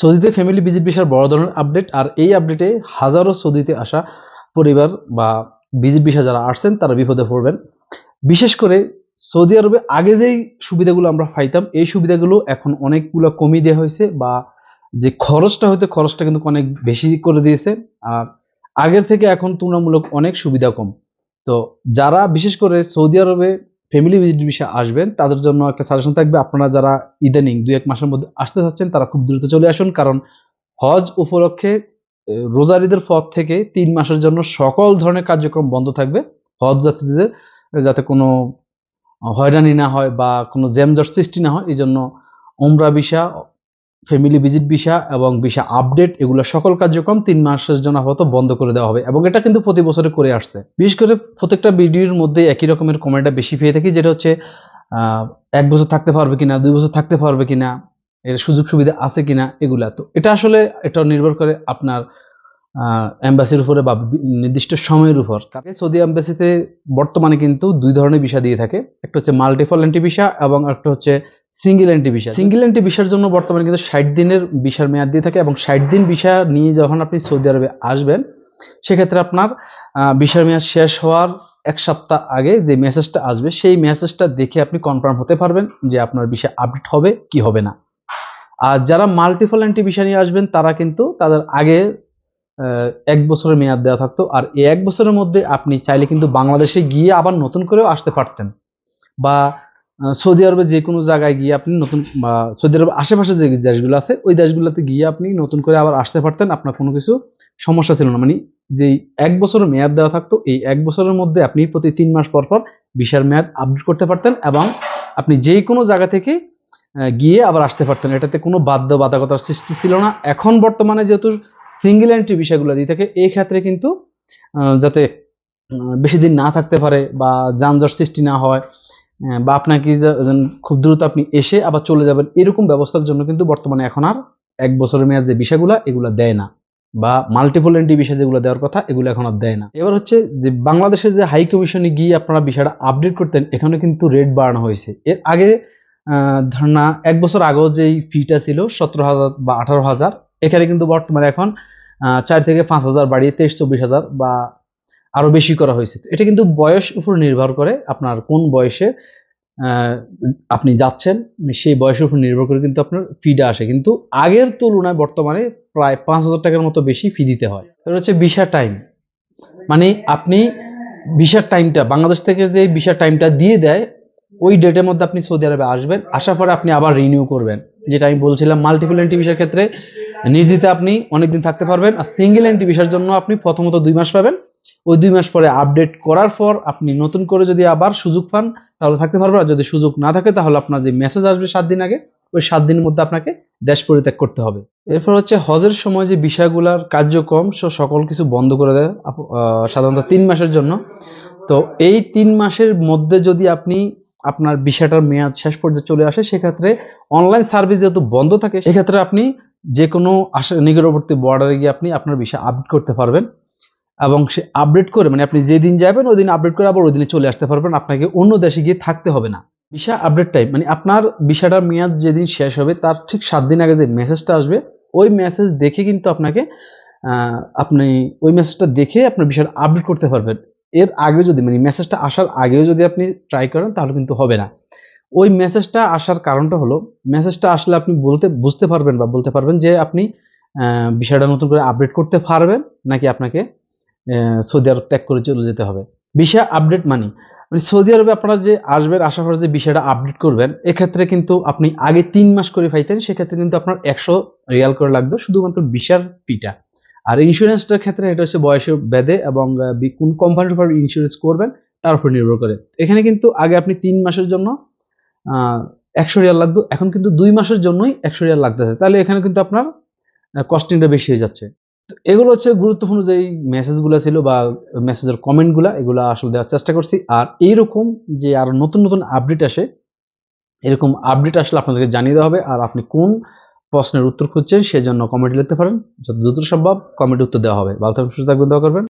সৌদিতে family visit ভিসার বড় ধরনের আপডেট আর এই আপডেটে হাজারো সৌদিতে আসা পরিবার বা ভিজিট ভিসা যারা আসছেন, তারা বিপদে পড়বেন। বিশেষ করে সৌদি আরবে আগে যেই সুবিধাগুলো আমরা পাইতাম, এই সুবিধাগুলো এখন অনেকগুলো কমিয়ে দেওয়া হয়েছে, বা যে খরচটা হয়তো খরচটা কিন্তু অনেক বেশি করে দিয়েছে, আর আগের থেকে এখন তুলনামূলক অনেক সুবিধা কম। তো যারা, বিশেষ করে সৌদি আরবে ফ্যামিলি ভিজিট ভিসা আসবেন, তাদের জন্য একটা সাজেশন থাকবে। আপনারা যারা ইদানিং দু এক মাসের মধ্যে আসতে চাচ্ছেন তারা খুব দ্রুত চলে আসুন। কারণ হজ উপলক্ষে রোজারিদের পথ থেকে তিন মাসের জন্য সকল ধরনের কার্যক্রম বন্ধ থাকবে। হজ যাত্রীদের যাতে কোনো হয়রানি না হয় বা কোনো জ্যামজট সৃষ্টি না হয় এই জন্য ওমরা ভিসা ফ্যামিলি ভিজিট ভিসা এবং ভিসা আপডেট এগুলো সকল কার্যক্রম তিন মাসের জন্য আপাতত বন্ধ করে দেওয়া হবে এবং এটা কিন্তু প্রতি বছরে করে আসছে। বিশেষ করে প্রত্যেকটা ভিডিওর মধ্যে একই রকমের কমেন্টটা বেশি পেয়ে থাকি, যেটা হচ্ছে এক বছর থাকতে পারবে কিনা, দুই বছর থাকতে পারবে কিনা, এর সুযোগ সুবিধা আছে কিনা, এগুলা। তো এটা আসলে এটা নির্ভর করে আপনার অ্যাম্বাসির উপরে বা নির্দিষ্ট সময়ের উপর। কারণ সৌদি অ্যাম্বাসিতে বর্তমানে কিন্তু দুই ধরনের ভিসা দিয়ে থাকে। একটা হচ্ছে মাল্টিপল এন্ট্রি ভিসা এবং একটা হচ্ছে single entry visa single entry ভিসার জন্য বর্তমানে কিন্তু ষাট দিনের ভিসার মেয়াদ দিয়ে থাকে এবং ষাট দিন ভিসা নিয়ে যখন আপনি সৌদি আরবে আসবেন, সেক্ষেত্রে আপনার ভিসার মেয়াদ শেষ হওয়ার এক সপ্তাহ আগে যে মেসেজটা আসবে, সেই মেসেজটা দেখে আপনি কনফার্ম হতে পারবেন যে আপনার ভিসা আপডেট হবে কি হবে না। আর যারা মাল্টিপল এন্ট্রি ভিসা নিয়ে আসবেন, তারা কিন্তু তাদের আগে এক বছরের মেয়াদ দেওয়া থাকতো। আর এই এক বছরের মধ্যে আপনি চাইলে কিন্তু বাংলাদেশে গিয়ে আবার নতুন করেও আসতে পারতেন। বা সৌদি আরবে যে কোনো জায়গায় গিয়ে আপনি নতুন সৌদি আরবের আশেপাশে যে দেশগুলো আছে, ওই দেশগুলোতে গিয়ে আপনি নতুন করে আবার আসতে পারতেন, আপনার কোনো কিছু সমস্যা ছিল না। মানে যেই এক বছরের মেয়াদ দেওয়া থাকতো, এই এক বছরের মধ্যে আপনি প্রতি তিন মাস পর পর ভিসার মেয়াদ আপডেট করতে পারতেন এবং আপনি যে কোনো জায়গা থেকে গিয়ে আবার আসতে পারতেন। এটাতে কোনো বাধ্য বাধকতার সৃষ্টি ছিল না। এখন বর্তমানে যেহেতু সিঙ্গেল এন্ট্রি বিষয়গুলো দিয়ে থাকে, এই ক্ষেত্রে কিন্তু যাতে বেশি দিন না থাকতে পারে বা যানজট সৃষ্টি না হয় বা আপনাকে খুব দ্রুত আপনি এসে আবার চলে যাবেন এরকম ব্যবস্থার জন্য কিন্তু বর্তমানে এখন আর এক বছরের মেয়াদ যে বিষয়গুলো, এগুলো দেয় না। বা মাল্টিপল এন্ট্রি বিষয় যেগুলো দেওয়ার কথা, এগুলো এখন আর দেয় না। এবার হচ্ছে যে বাংলাদেশের যে হাই কমিশনে গিয়ে আপনারা বিষয়টা আপডেট করতেন, এখানে কিন্তু রেট বাড়ানো হয়েছে। এর আগে ধারণা এক বছর আগেও যেই ফিটা ছিল সতেরো হাজার বা আঠারো হাজার, এখানে কিন্তু বর্তমানে এখন চার থেকে পাঁচ হাজার বাড়িয়ে তেইশ চব্বিশ হাজার বা আরও বেশি করা হয়েছে। এটা কিন্তু বয়স উপর নির্ভর করে আপনার কোন বয়সে আপনি যাচ্ছেন, সেই বয়সের উপর নির্ভর করে কিন্তু আপনার ফিটা আসে। কিন্তু আগের তুলনায় বর্তমানে প্রায় পাঁচ হাজার টাকার মতো বেশি ফি দিতে হয়। এটা হচ্ছে ভিসা টাইম মানে আপনি ভিসার টাইমটা বাংলাদেশ থেকে যে ভিসার টাইমটা দিয়ে দেয়, ওই ডেটের মধ্যে আপনি সৌদি আরবে আসবেন, আসার পরে আপনি আবার রিনিউ করবেন। যেটা আমি বলছিলাম মাল্টিপল এন্ট্রি ভিসার ক্ষেত্রে, নির্দিতে আপনি অনেকদিন থাকতে পারবেন, আর সিঙ্গেল এন্ট্রি ভিসার জন্য আপনি প্রথমত দুই মাস পাবেন ওই দুই মাস পরে আপডেট করার পর আপনি নতুন করে যদি আবার সুযোগ পান, তাহলে থাকতে পারবেন। আর যদি সুযোগ না থাকে, তাহলে আপনার যে মেসেজ আসবে সাত দিন আগে, ওই সাত দিনের মধ্যে আপনাকে দেশ পরিত্যাগ করতে হবে। এরপর হচ্ছে হজের সময় যে বিষয়গুলোর কার্যক্রম সকল কিছু বন্ধ করে দেয় সাধারণত তিন মাসের জন্য। তো এই তিন মাসের মধ্যে যদি আপনি আপনার বিষয়টার মেয়াদ শেষ পর্যায়ে চলে আসে, সেক্ষেত্রে অনলাইন সার্ভিস যেহেতু বন্ধ থাকে, সেক্ষেত্রে আপনি যে কোনো নিকটবর্তী বর্ডারে গিয়ে আপনি আপনার বিষয় আপডেট করতে পারবেন। এবং সে আপডেট করে মানে আপনি যেদিন যাবেন ওই দিন আপডেট করে আবার ওই দিনে চলে আসতে পারবেন। আপনাকে অন্য দেশে গিয়ে থাকতে হবে না। ভিসা আপডেট টাইম মানে আপনার ভিসাটার মেয়াদ যেদিন শেষ হবে, তার ঠিক সাত দিন আগে যে মেসেজটা আসবে, ওই মেসেজ দেখে কিন্তু আপনাকে আপনি ওই মেসেজটা দেখে আপনার বিষয়টা আপডেট করতে পারবেন। এর আগে যদি মানে মেসেজটা আসার আগেও যদি আপনি ট্রাই করেন, তাহলে কিন্তু হবে না। ওই মেসেজটা আসার কারণটা হলো মেসেজটা আসলে আপনি বলতে, বুঝতে পারবেন বা বলতে পারবেন যে আপনি বিষয়টা নতুন করে আপডেট করতে পারবেন, নাকি আপনাকে সৌদি আরব ত্যাগ করে চলে যেতে হবে। বিষয় আপডেট মানি মানে সৌদি আরবে আপনারা যে আসবেন আসার পরে যে বিষয়টা আপডেট করবেন, এক্ষেত্রে কিন্তু আপনি আগে তিন মাস করে পাইতেন, সেক্ষেত্রে কিন্তু আপনার একশো রিয়াল করে লাগবে শুধুমাত্র বিশার ফিটা আর ইন্স্যুরেন্সটার ক্ষেত্রে এটা হচ্ছে বয়সের বেদে এবং কোন কোম্পানির উপর ইন্স্যুরেন্স করবেন, তার উপর নির্ভর করে। এখানে কিন্তু আগে আপনি তিন মাসের জন্য একশো রিয়াল লাগতো, এখন কিন্তু দুই মাসের জন্যই একশো রিয়াল লাগতেছে। তাহলে এখানে কিন্তু আপনার কস্টিংটা বেশি হয়ে যাচ্ছে। তো এগুলো হচ্ছে গুরুত্বপূর্ণ যেই মেসেজগুলো ছিল বা মেসেজের কমেন্টগুলো এগুলো আসলে দেওয়ার চেষ্টা করছি। আর এইরকম যে আর নতুন নতুন আপডেট আসে, এরকম আপডেট আসলে আপনাদেরকে জানিয়ে দেওয়া হবে। আর আপনি কোন প্রশ্নের উত্তর খুঁজছেন সেজন্য কমেন্ট লিখতে পারেন। যত দ্রুত সম্ভব কমেন্ট উত্তর দেওয়া হবে। ভালো থাকবেন সুস্থ থাকবেন দেওয়া করবেন।